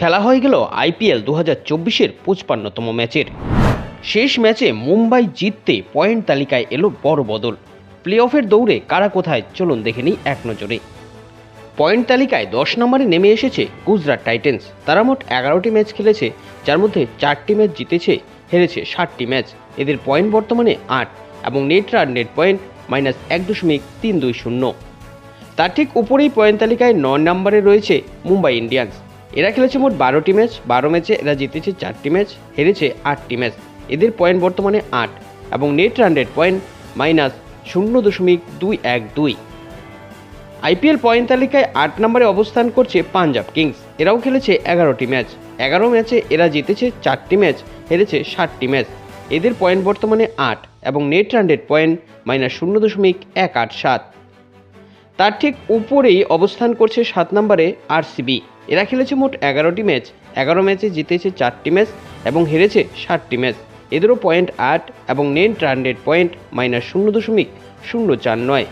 খেলা হয়ে গেল আইপিএল দু হাজার চব্বিশের পঁচপান্নতম ম্যাচের। শেষ ম্যাচে মুম্বাই জিততে পয়েন্ট তালিকায় এলো বড় বদল। প্লে অফের দৌড়ে কারা কোথায় চলুন দেখে নিই এক নজরে। পয়েন্ট তালিকায় দশ নম্বরে নেমে এসেছে গুজরাট টাইটেন্স। তারা মোট এগারোটি ম্যাচ খেলেছে, যার মধ্যে চারটি ম্যাচ জিতেছে, হেরেছে ষাটটি ম্যাচ। এদের পয়েন্ট বর্তমানে আট এবং net run net point minus এক দশমিক তিন দুই শূন্য। তার ঠিক উপরেই পয়েন্ট তালিকায় নয় নম্বরে রয়েছে মুম্বাই ইন্ডিয়ান্স। এরা খেলেছে মোট বারোটি ম্যাচ, বারো ম্যাচে এরা জিতেছে চারটি ম্যাচ, হেরেছে আটটি ম্যাচ। এদের পয়েন্ট বর্তমানে আট এবং net run rate point minus শূন্য দশমিক দুই এক দুই। আইপিএল পয়েন্ট তালিকায় আট নম্বরে অবস্থান করছে পাঞ্জাব কিংস। এরাও খেলেছে এগারোটি ম্যাচ। এগারো ম্যাচে এরা জিতেছে চারটি ম্যাচ, হেরেছে ষাটটি ম্যাচ। এদের পয়েন্ট বর্তমানে আট এবং net run rate point minus শূন্য দশমিক এক আট সাত। তার ঠিক উপরেই অবস্থান করছে সাত নম্বরে আরসিবি। এরা খেলেছে মোট এগারোটি ম্যাচ। এগারো ম্যাচে জিতেছে চারটি ম্যাচ এবং হেরেছে ষাটটি ম্যাচ। এদেরও পয়েন্ট আট এবং নেট রান পয়েন্ট মাইনাস শূন্য দশমিক শূন্য চার নয়।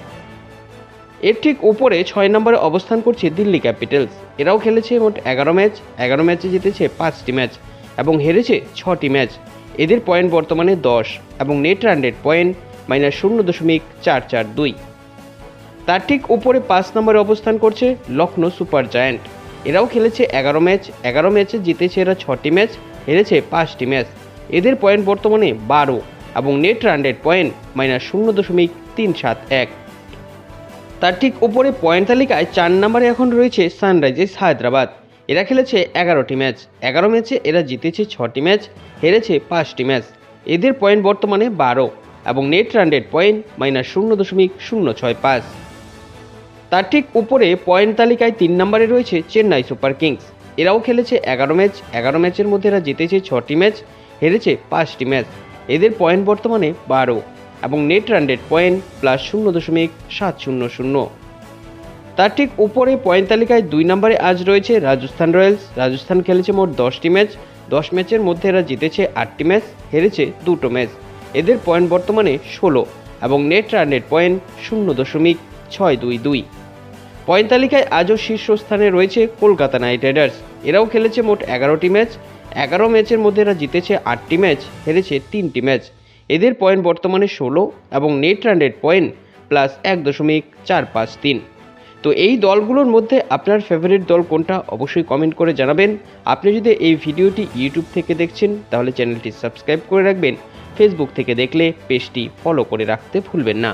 এর ঠিক উপরে ছয় নম্বরে অবস্থান করছে দিল্লি ক্যাপিটালস। এরাও খেলেছে মোট এগারো ম্যাচ। এগারো ম্যাচে জিতেছে পাঁচটি ম্যাচ এবং হেরেছে ছটি ম্যাচ। এদের পয়েন্ট বর্তমানে দশ এবং নেট রেট পয়েন্ট মাইনাস শূন্য দশমিক চার চার দুই। তার ঠিক উপরে পাঁচ নম্বরে অবস্থান করছে লখনৌ সুপার জায়ান্ট। এরাও খেলেছে এগারো ম্যাচ, এগারো ম্যাচে জিতেছে এরা ছটি ম্যাচ, হেরেছে পাঁচটি ম্যাচ। এদের পয়েন্ট বর্তমানে বারো এবং নেট রান পয়েন্ট মাইনাস শূন্য দশমিক তিন সাত এক। তার ঠিক উপরে পয়েন্ট তালিকায় চার নম্বরে এখন রয়েছে সানরাইজার্স হায়দ্রাবাদ। এরা খেলেছে এগারোটি ম্যাচ, এগারো ম্যাচে এরা জিতেছে ছটি ম্যাচ, হেরেছে পাঁচটি ম্যাচ। এদের পয়েন্ট বর্তমানে বারো এবং নেট রান পয়েন্ট মাইনাস শূন্য দশমিক শূন্য ছয় পাঁচ। তার ঠিক উপরে পয়েন্ট তালিকায় তিন নম্বরে রয়েছে চেন্নাই সুপার কিংস। এরাও খেলেছে এগারো ম্যাচ, এগারো ম্যাচের মধ্যে এরা জিতেছে ছটি ম্যাচ, হেরেছে পাঁচটি ম্যাচ। এদের পয়েন্ট বর্তমানে বারো এবং net run rate point plus শূন্য দশমিক সাত শূন্য শূন্য। তার ঠিক উপরে পয়েন্ট তালিকায় দুই নম্বরে আজ রয়েছে রাজস্থান রয়্যালস। রাজস্থান খেলেছে মোট দশটি ম্যাচ, দশ ম্যাচের মধ্যে এরা জিতেছে আটটি ম্যাচ, হেরেছে দুটো ম্যাচ। এদের পয়েন্ট বর্তমানে ষোলো এবং নেট রান রেট পয়েন্ট শূন্য দশমিক ছয় দুই দুই। পয়েন্ট তালিকায় আজও শীর্ষস্থানে রয়েছে কলকাতা নাইট রাইডার্স। এরাও খেলেছে মোট এগারোটি ম্যাচ। এগারো ম্যাচের মধ্যে এরা জিতেছে আটটি ম্যাচ, হেরেছে তিনটি ম্যাচ। এদের পয়েন্ট বর্তমানে ষোলো এবং নেট রান পয়েন্ট প্লাস এক দশমিক চার পাঁচ তিন। তো এই দলগুলোর মধ্যে আপনার ফেভারিট দল কোনটা অবশ্যই কমেন্ট করে জানাবেন। আপনি যদি এই ভিডিওটি ইউটিউব থেকে দেখছেন, তাহলে চ্যানেলটি সাবস্ক্রাইব করে রাখবেন। ফেসবুক থেকে দেখলে পেজটি ফলো করে রাখতে ভুলবেন না।